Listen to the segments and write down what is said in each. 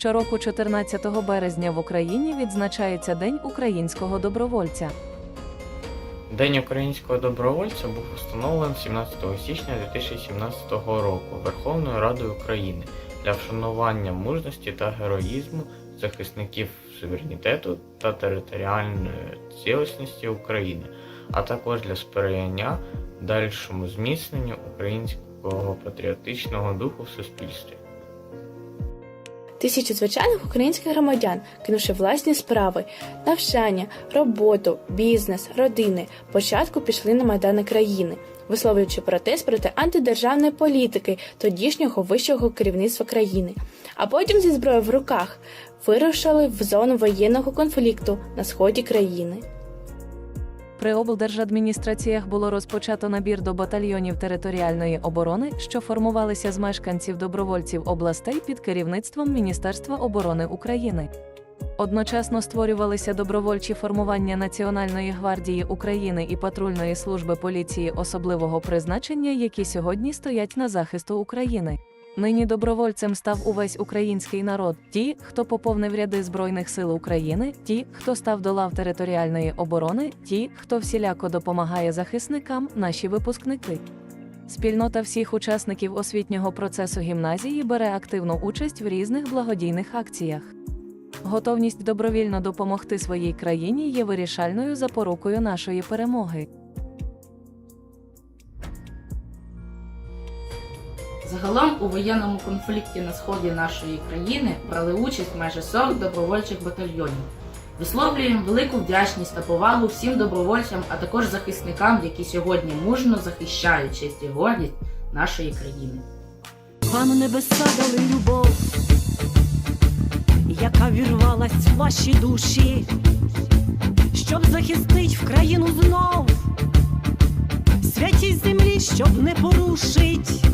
Щороку 14 березня в Україні відзначається День українського добровольця. День українського добровольця був встановлений 17 січня 2017 року Верховною Радою України для вшанування мужності та героїзму захисників суверенітету та територіальної цілісності України, а також для сприяння дальшому зміцненню українського патріотичного духу в суспільстві. Тисячі звичайних українських громадян, кинувши власні справи, навчання, роботу, бізнес, родини, початку пішли на майдани країни, висловлюючи протест проти антидержавної політики тодішнього вищого керівництва країни, а потім зі зброєю в руках вирушили в зону воєнного конфлікту на сході країни. При облдержадміністраціях було розпочато набір до батальйонів територіальної оборони, що формувалися з мешканців добровольців областей під керівництвом Міністерства оборони України. Одночасно створювалися добровольчі формування Національної гвардії України і патрульної служби поліції особливого призначення, які сьогодні стоять на захисту України. Нині добровольцем став увесь український народ, ті, хто поповнив ряди Збройних сил України, ті, хто став до лав територіальної оборони, ті, хто всіляко допомагає захисникам, наші випускники. Спільнота всіх учасників освітнього процесу гімназії бере активну участь в різних благодійних акціях. Готовність добровільно допомогти своїй країні є вирішальною запорукою нашої перемоги. Загалом у воєнному конфлікті на сході нашої країни брали участь майже 40 добровольчих батальйонів. Висловлюємо велику вдячність та повагу всім добровольцям, а також захисникам, які сьогодні мужно захищають честь і гордість нашої країни. Вам небеса дали любов, яка вірвалась в ваші душі, щоб захистить в країну знов, святій землі, щоб не порушить,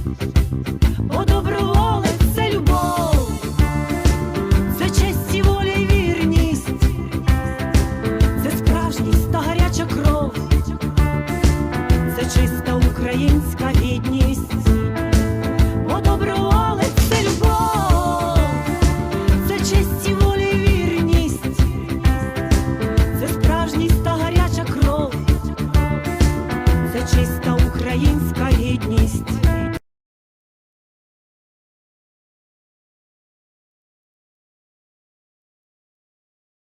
бо це любов, це честь і воля і вірність, це справжність та гаряча кров, це чиста українська гідність.